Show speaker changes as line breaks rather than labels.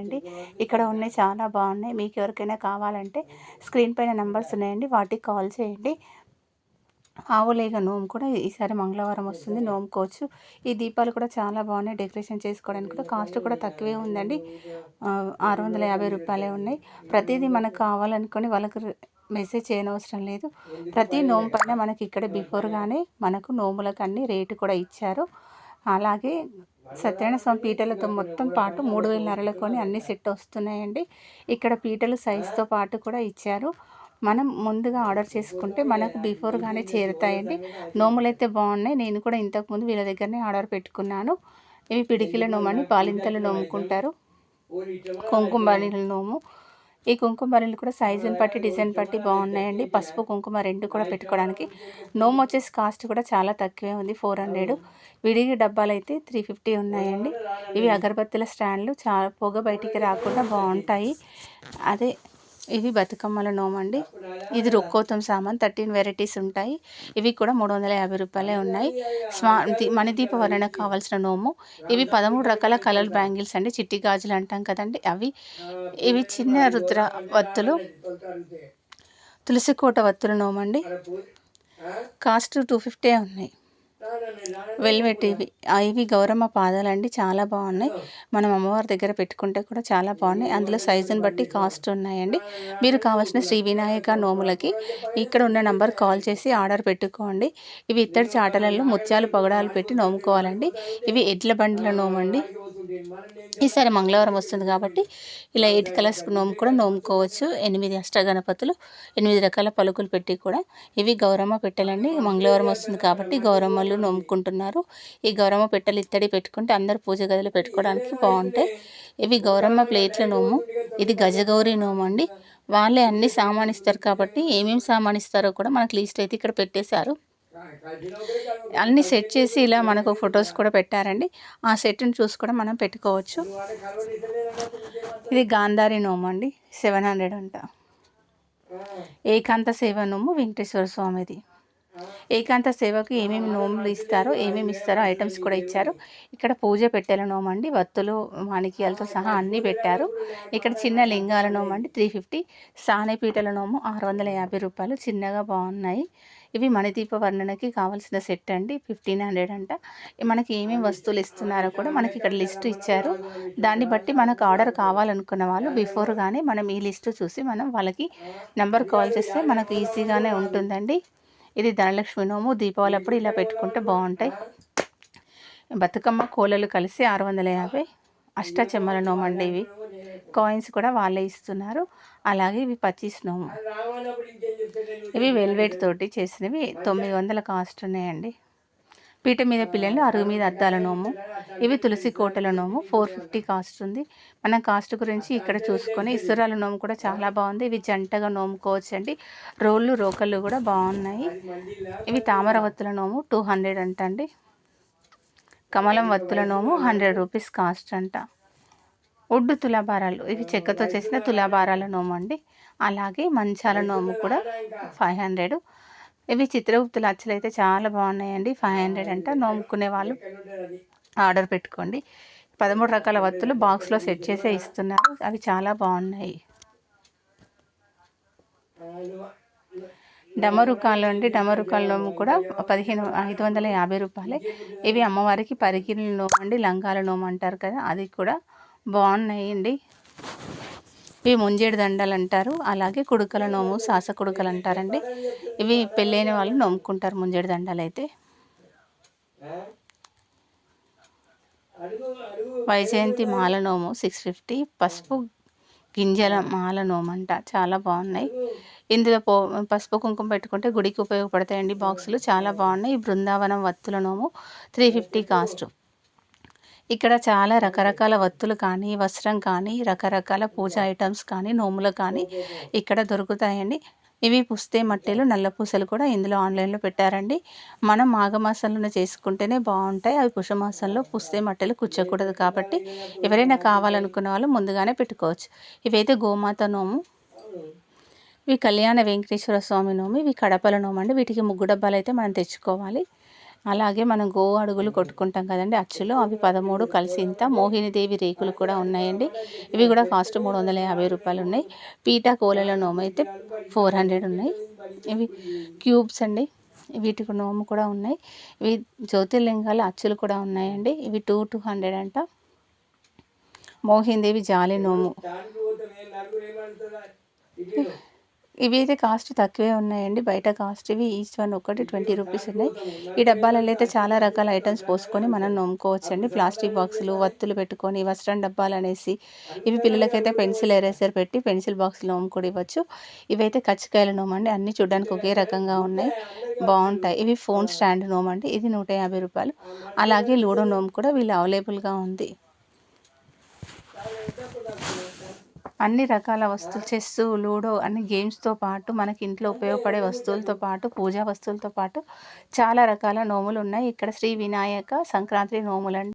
అండి ఇక్కడ ఉన్నాయి చాలా బాగున్నాయి. మీకు ఎవరికైనా కావాలంటే స్క్రీన్ పైన నెంబర్స్ ఉన్నాయండి. వాటికి కాల్ చేయండి. ఆవులేగ నోము కూడా ఈసారి మంగళవారం వస్తుంది. నోముకోవచ్చు ఈ దీపాలు కూడా చాలా బాగున్నాయి. డెకరేషన్ చేసుకోవడానికి కూడా కాస్ట్ కూడా తక్కువే ఉందండి. ఆరు వందల యాభై రూపాయలే ఉన్నాయి. ప్రతిదీ మనకు కావాలనుకొని వాళ్ళకు మెసేజ్ చేయనవసరం లేదు. ప్రతి నోము పైన మనకి ఇక్కడ బిఫోర్గానే మనకు నోములకు అన్ని రేటు కూడా ఇచ్చారు. అలాగే సత్యనారాయణ స్వామి పీటలతో మొత్తం పాటు మూడు వేల నరలకొని అన్ని సెట్ వస్తున్నాయండి. ఇక్కడ పీటలు సైజుతో పాటు కూడా ఇచ్చారు. మనం ముందుగా ఆర్డర్ చేసుకుంటే మనకు బిఫోర్గానే చేరుతాయండి. నోములు అయితే బాగున్నాయి. నేను కూడా ఇంతకుముందు వీళ్ళ దగ్గరనే ఆర్డర్ పెట్టుకున్నాను. ఇవి పిడికిల నోము అని పాలింతలు నోముకుంటారు. కుంకుమ నోము. ఈ కుంకుమ బరీలు కూడా సైజుని బట్టి డిజైన్ బట్టి బాగున్నాయండి. పసుపు కుంకుమ రెండు కూడా పెట్టుకోవడానికి. నోమ్ వచ్చేసి కాస్ట్ కూడా చాలా తక్కువే ఉంది ఫోర్ హండ్రెడ్ విడిగి డబ్బాలు అయితే త్రీ ఫిఫ్టీ ఉన్నాయండి. ఇవి అగరబత్తుల స్టాండ్లు చాలా పొగ బయటికి రాకుండా బాగుంటాయి. అదే ఇవి బతుకమ్మల నోమండి అండి. ఇది రుక్కోతం సామాన్ థర్టీన్ వెరైటీస్ ఉంటాయి. ఇవి కూడా మూడు వందల యాభై రూపాయలే ఉన్నాయి. స్మా మణిదీప వర్ణకు కావాల్సిన నోము. ఇవి పదమూడు రకాల కలర్ బ్యాంగిల్స్ అండి. చిట్టి గాజులు అంటాం కదండి. అవి ఇవి చిన్న రుద్ర వత్తులు తులసికోట వత్తుల నోమండి కాస్ట్ టూ ఫిఫ్టీ ఉన్నాయి. వెల్వెట్ ఇవి. ఇవి గౌరమ్మ పాదాలండి చాలా బాగున్నాయి. మనం అమ్మవారి దగ్గర పెట్టుకుంటే కూడా చాలా బాగున్నాయి. అందులో సైజుని బట్టి కాస్ట్ ఉన్నాయండి. మీరు కావాల్సిన శ్రీ వినాయక నోములకి ఇక్కడ ఉన్న నంబర్ కాల్ చేసి ఆర్డర్ పెట్టుకోండి. ఇవి ఇత్తడి చాటలలో ముత్యాలు పగడాలు పెట్టి నోముకోవాలండి. ఇవి ఎడ్ల బండిల నోమండి. ఈసారి మంగళవారం వస్తుంది కాబట్టి ఇలా ఎయిట్ కలర్స్ నోము కూడా నోముకోవచ్చు. ఎనిమిది అష్టగణపతులు ఎనిమిది రకాల పలుకులు పెట్టి కూడా ఇవి గౌరమ్మ పెట్టెలండి. మంగళవారం వస్తుంది కాబట్టి గౌరమ్మలు నోముకుంటున్నారు. ఈ గౌరమ్మ పెట్టెలు ఇత్తడి పెట్టుకుంటే అందరు పూజ గదిలో పెట్టుకోవడానికి బాగుంటాయి. ఇవి గౌరమ్మ ప్లేట్ల నోము. ఇది గజగౌరి నోము అండి వాళ్ళే అన్ని సామానిస్తారు కాబట్టి ఏమేమి సామానిస్తారో కూడా మనకు లిస్ట్ అయితే ఇక్కడ పెట్టేశారు. అన్నీ సెట్ చేసి ఇలా మనకు ఫొటోస్ కూడా పెట్టారండి. ఆ సెట్ని చూసి కూడా మనం పెట్టుకోవచ్చు. ఇది గాంధారి నోము అండి. సెవెన్ హండ్రెడ్ అంట. ఏకాంత సేవ నోము వెంకటేశ్వర స్వామిది. ఏకాంత సేవకు ఏమేమి నోములు ఇస్తారో ఏమేమి ఇస్తారో ఐటమ్స్ కూడా ఇచ్చారు. ఇక్కడ పూజ పెట్టెల నోము అండి. వత్తులు మాణిక్యాలతో సహా అన్నీ పెట్టారు. ఇక్కడ చిన్న లింగాల నోము అండి. Three fifty. సానేపీటల నోము ఆరు వందల యాభై రూపాయలు. చిన్నగా బాగున్నాయి. ఇవి మణిదీప వర్ణనకి కావాల్సిన సెట్ అండి ఫిఫ్టీన్ హండ్రెడ్ అంట. మనకి ఏమేమి వస్తువులు ఇస్తున్నారో కూడా మనకి ఇక్కడ లిస్ట్ ఇచ్చారు. దాన్ని బట్టి మనకు ఆర్డర్ కావాలనుకున్న వాళ్ళు బిఫోర్గానే మనం ఈ లిస్టు చూసి మనం వాళ్ళకి నెంబర్ కాల్ చేస్తే మనకు ఈజీగానే ఉంటుందండి. ఇది ధనలక్ష్మి నోము దీపావళి అప్పుడు ఇలా పెట్టుకుంటే బాగుంటాయి. బతుకమ్మ కోలలు కలిసి ఆరు వందల యాభై. అష్టచెమ్మల నోమండి ఇవి. కాయిన్స్ కూడా వాళ్ళే ఇస్తున్నారు. అలాగే ఇవి పచ్చీస్ నోము ఇవి వెల్వెట్ తోటి చేసినవి. తొమ్మిది వందల కాస్ట్ ఉన్నాయండి. పీట మీద పిల్లలు అరుగు మీద అద్దాల నోము. ఇవి తులసి కోటల నోము. ఫోర్ ఫిఫ్టీ కాస్ట్ ఉంది. మనం కాస్ట్ గురించి ఇక్కడ చూసుకొని ఇసురాల నోము కూడా చాలా బాగుంది. ఇవి జంటగా నోముకోవచ్చు అండి. రోళ్ళు రోకళ్ళు కూడా బాగున్నాయి. ఇవి తామర వత్తుల నోము టూ హండ్రెడ్ అంట అండి కమలం వత్తుల నోము హండ్రెడ్ రూపీస్ కాస్ట్ అంట. ఒడ్డు తులాభారాలు ఇవి చెక్కతో చేసిన తులాభారాల నోము అండి. అలాగే మంచాల నోము కూడా ఫైవ్ హండ్రెడ్. ఇవి చిత్రగుప్తుల అచ్చలు అయితే చాలా బాగున్నాయండి. ఫైవ్ హండ్రెడ్ అంట. నోముకునే వాళ్ళు ఆర్డర్ పెట్టుకోండి. పదమూడు రకాల వత్తులు బాక్స్లో సెట్ చేసే ఇస్తున్నారు. అవి చాలా బాగున్నాయి. డమరుకాలు అండి. డమరుకాల నోము కూడా పదిహేను ఐదు వందల యాభై రూపాయలే. ఇవి అమ్మవారికి పరిగిల నోము అండి. లంగాల నోము అంటారు కదా అది కూడా బాగున్నాయండి. ఇవి ముంజేడు దండలు అంటారు అలాగే కుడుకల నోము సాస కుడుకలు అంటారండి ఇవి పెళ్ళైన వాళ్ళు నోముకుంటారు ముంజేడు దండలు అయితే వైజయంతి మాల నోము సిక్స్ ఫిఫ్టీ. పసుపు గింజల మాల నోము అంట చాలా బాగున్నాయి. ఇందులో పో పసుపు కుంకుమ పెట్టుకుంటే గుడికి ఉపయోగపడతాయండి బాక్సులు. చాలా బాగున్నాయి. బృందావనం వత్తుల నోము త్రీ ఫిఫ్టీ కాస్ట్. ఇక్కడ చాలా రకరకాల వత్తులు కానీ వస్త్రం కానీ రకరకాల పూజ ఐటమ్స్ కానీ నోములు కానీ ఇక్కడ దొరుకుతాయండి. ఇవి పుస్తే మట్టెలు నల్ల పూసలు కూడా ఇందులో ఆన్లైన్లో పెట్టారండి. మనం మాఘమాసంలోనే చేసుకుంటేనే బాగుంటాయి. అవి పుషమాసంలో పుస్తే మట్టెలు కూర్చోకూడదు కాబట్టి ఎవరైనా కావాలనుకున్న వాళ్ళు ముందుగానే పెట్టుకోవచ్చు. ఇవైతే గోమాత నోము ఇవి కళ్యాణ వెంకటేశ్వర స్వామి నోము ఇవి కడపల నోము అండి. వీటికి ముగ్గు డబ్బాలు అయితే మనం తెచ్చుకోవాలి. అలాగే మనం గో అడుగులు కొట్టుకుంటాం కదండి. అచ్చులు అవి పదమూడు కలిసి ఇంత మోహినిదేవి రేకులు కూడా ఉన్నాయండి. ఇవి కూడా కాస్ట్ మూడు వందల యాభై రూపాయలు ఉన్నాయి. పీటా కోలల నోము అయితే ఫోర్ హండ్రెడ్ ఉన్నాయి. ఇవి క్యూబ్స్ అండి. వీటికి నోము కూడా ఉన్నాయి. ఇవి జ్యోతిర్లింగాల అచ్చులు కూడా ఉన్నాయండి. ఇవి టూ టూ హండ్రెడ్ అంట. మోహిందేవి జాలి నోము. ఇవి అయితే కాస్ట్ తక్కువే ఉన్నాయండి. బయట కాస్ట్ ఇవి ఈచ్ వన్ ఒకటి ట్వంటీ రూపీస్ ఉన్నాయి. ఈ డబ్బాలలో అయితే చాలా రకాల ఐటమ్స్ పోసుకొని మనం నొమ్ముకోవచ్చండి. ప్లాస్టిక్ బాక్సులు వత్తులు పెట్టుకొని వస్త్రం డబ్బాలు అనేసి ఇవి పిల్లలకైతే పెన్సిల్ ఎరేసర్ పెట్టి పెన్సిల్ బాక్సులు నోము కూడా ఇవ్వచ్చు. ఇవైతే కచ్చికాయల నోమండి అన్నీ చూడడానికి ఒకే రకంగా ఉన్నాయి. బాగుంటాయి. ఇవి ఫోన్ స్టాండ్ నోమండి ఇది నూట యాభై రూపాయలు. అలాగే లూడో నోము కూడా వీళ్ళు అవైలబుల్గా ఉంది. అన్ని రకాల వస్తువులు చెస్ లూడో అన్ని గేమ్స్తో పాటు మనకి ఇంట్లో ఉపయోగపడే వస్తువులతో పాటు పూజా వస్తువులతో పాటు చాలా రకాల నోములు ఉన్నాయి. ఇక్కడ శ్రీ వినాయక సంక్రాంతి నోములు